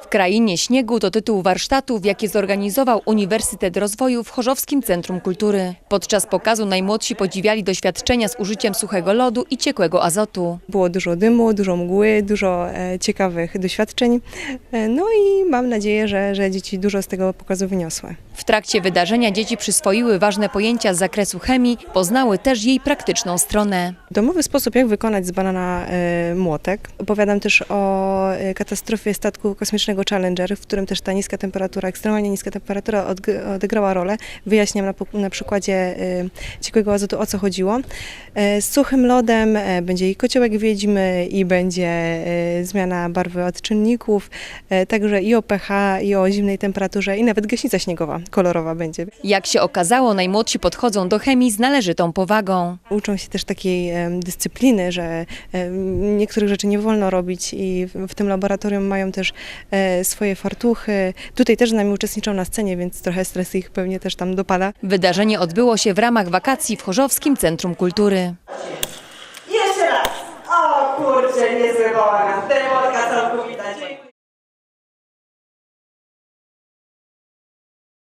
W krainie śniegu to tytuł warsztatów, jakie zorganizował Uniwersytet Rozwoju w Chorzowskim Centrum Kultury. Podczas pokazu najmłodsi podziwiali doświadczenia z użyciem suchego lodu i ciekłego azotu. Było dużo dymu, dużo mgły, dużo e, ciekawych doświadczeń. E, no i mam nadzieję, że, że dzieci dużo z tego pokazu wyniosły. W trakcie wydarzenia dzieci przyswoiły ważne pojęcia z zakresu chemii, poznały też jej praktyczną stronę. Domowy sposób, jak wykonać z banana e, młotek. Opowiadam też o katastrofie statku kosmicznego Challenger, w którym też ta niska temperatura, ekstremalnie niska temperatura odegrała rolę. Wyjaśniam na, na przykładzie e, ciekłego azotu, o co chodziło. E, z suchym lodem e, będzie i kociołek wiedźmy, i będzie zmiana barwy odczynników, także i o pH, i o zimnej temperaturze, i nawet gaśnica śniegowa, kolorowa będzie. Jak się okazało, najmłodsi podchodzą do chemii z należytą powagą. Uczą się też takiej dyscypliny, że niektórych rzeczy nie wolno robić i w, tym laboratorium mają też swoje fartuchy. Tutaj też z nami uczestniczą na scenie, więc trochę stres ich pewnie też tam dopada. Wydarzenie odbyło się w ramach wakacji w Chorzowskim Centrum Kultury. Jeszcze raz. O kurczę, niezły bałagan. Demotka całkowita.